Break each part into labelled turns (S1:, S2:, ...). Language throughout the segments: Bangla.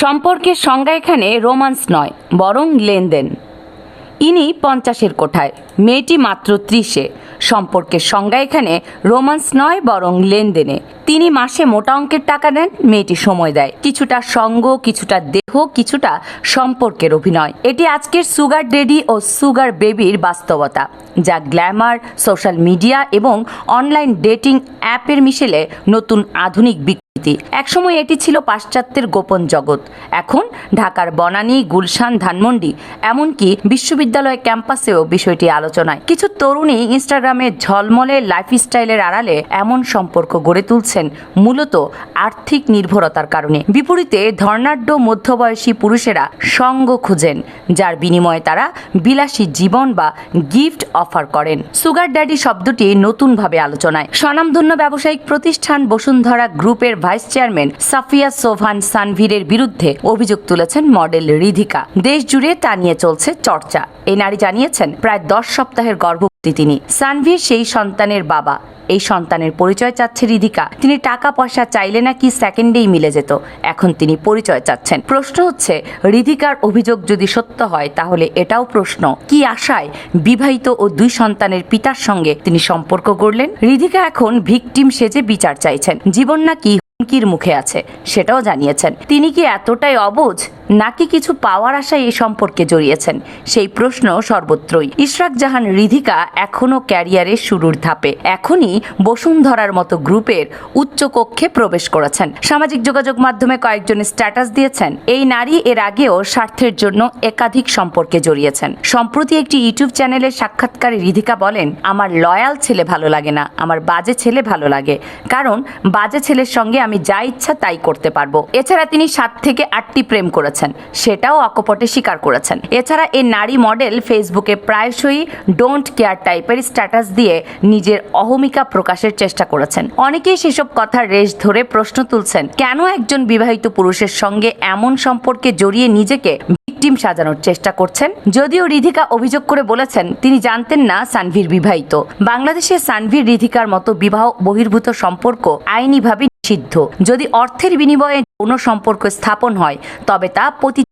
S1: সম্পর্কের সংজ্ঞা এখানে রোমান্স নয়, বরং লেনদেন। ইনি পঞ্চাশের কোঠায়, মেয়েটি মাত্র ত্রিশে। সম্পর্কের সংজ্ঞা এখানে রোমান্স নয়, বরং লেনদেনে। তিনি মাসে মোটা অঙ্কের টাকা নেন, মেয়েটি সময় দেয়। কিছুটা সঙ্গ, কিছুটা দেহ, কিছুটা সম্পর্কের অভিনয়। এটি আজকের সুগার ডেডি ও সুগার বেবির বাস্তবতা, যা গ্ল্যামার, সোশ্যাল মিডিয়া এবং অনলাইন ডেটিং অ্যাপের মিশেলে নতুন আধুনিক বিকৃতি একসময় এটি ছিল পাশ্চাত্যের গোপন জগৎ। এখন ঢাকার বনানী, গুলশান, ধানমন্ডি, এমনকি বিশ্ববিদ্যালয় ক্যাম্পাসেও বিষয়টি আলোচনায়। কিছু তরুণী ইনস্টাগ্রামে ঝলমলে লাইফস্টাইলের আড়ালে এমন সম্পর্ক গড়ে তুলছেন মূলত আর্থিক নির্ভরতার কারণে। বিপরীতে ধর্নাঢ্য মধ্যবয়সী পুরুষেরা সঙ্গ খুঁজেন, যার বিনিময়ে তারা বিলাসী জীবন বা গিফট অফার করেন। সুগার ড্যাডি শব্দটি নতুনভাবে আলোচনায়। স্বনামধন্য ব্যবসায়িক প্রতিষ্ঠান বসুন্ধরা গ্রুপের ভাইস চেয়ারম্যান সাফিয়া সোভান সানভীরের বিরুদ্ধে অভিযোগ তুলেছেন মডেল রিধিকা। দেশ জুড়ে তা নিয়ে চলছে চর্চা। এই নারী জানিয়েছেন, প্রায় দশ সপ্তাহের গর্ভবতী তিনি। সানভীর সেই সন্তানের বাবা। এই সন্তানের পরিচয় চাচ্ছে রিধিকা। তিনি টাকা পয়সা চাইলে নাকি সেকেন্ডেই মিলে যেত। এখন তিনি পরিচয় চাচ্ছেন। প্রশ্ন হচ্ছে, রিধিকার অভিযোগ যদি সত্য হয়, তাহলে এটাও প্রশ্ন। কি আশায় বিবাহিত ও দুই সন্তানের পিতার সঙ্গে তিনি সম্পর্ক গড়লেন? রিধিকা এখন ভিকটিম সেজে বিচার চাইছেন। জীবন নাকি হুমকির মুখে আছে সেটাও জানিয়েছেন। তিনি কি এতটাই অবুঝ? নাকি কিছু পাওয়ার আশায় এই সম্পর্কে জড়িয়েছেন? সেই প্রশ্ন সর্বত্রই। ইশরাক জাহান রিধিকা এখনও ক্যারিয়ারের শুরুর ধাপে। এখনই বসুন্ধরার মতো গ্রুপের উচ্চ কক্ষে প্রবেশ করেছেন। সামাজিক যোগাযোগ মাধ্যমে কয়েকজন স্ট্যাটাস দিয়েছেন। এই নারী এর আগেও স্বার্থের জন্য একাধিক সম্পর্কে জড়িয়েছেন। সম্প্রতি একটি ইউটিউব চ্যানেলের সাক্ষাৎকারে রিধিকা বলেন, আমার লয়াল ছেলে ভালো লাগে না, আমার বাজে ছেলে ভালো লাগে। কারণ বাজে ছেলের সঙ্গে আমি যা ইচ্ছা তাই করতে পারব। এছাড়া তিনি সাত থেকে আটটি প্রেম করেছেন। সেটাও অকপটে স্বীকার করেছেন। এছাড়া এই নারী মডেল ফেসবুকে প্রায়শই ডোন্ট কেয়ার টাইপের স্ট্যাটাস দিয়ে নিজের অহমিকা প্রকাশের চেষ্টা করেছেন। অনেকেই সেসব কথার রেশ ধরে প্রশ্ন তুলছেন, কেন একজন বিবাহিত পুরুষের সঙ্গে এমন সম্পর্কে জড়িয়ে নিজেকে ভিকটিম সাজানোর চেষ্টা করছেন? যদিও রিধিকা অভিযোগ করে বলেছেন, তিনি জানতেন না সানভীর বিবাহিত। বাংলাদেশে সানভীর রিধিকার মতো বিবাহ বহির্ভূত সম্পর্ক আইনিভাবে নিষিদ্ধ। যদি অর্থের বিনিময়ে যৌন সম্পর্ক স্থাপন হয় তবে তা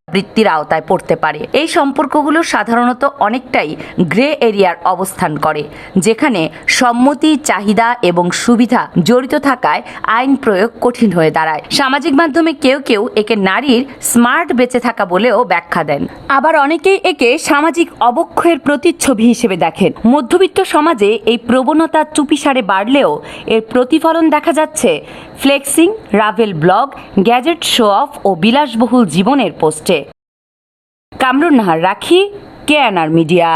S1: পতিবৃত্তির আওতায় পড়তে পারে। এই সম্পর্কগুলো সাধারণত অনেকটাই গ্রে এরিয়ার অবস্থান করে, যেখানে সম্মতি, চাহিদা এবং সুবিধা জড়িত থাকায় আইন প্রয়োগ কঠিন হয়ে দাঁড়ায়। সামাজিক মাধ্যমে কেউ কেউ একে নারীর স্মার্ট বেঁচে থাকা বলেও ব্যাখ্যা দেন। আবার অনেকেই একে সামাজিক অবক্ষয়ের প্রতিচ্ছবি হিসেবে দেখেন। মধ্যবিত্ত সমাজে এই প্রবণতা চুপিসারে বাড়লেও এর প্রতিফলন দেখা যাচ্ছে flexing, travel blog, gadget show off ও বিলাসবহুল জীবনের পোস্টে। কামরুন নাহার রাখি কে মিডিয়া।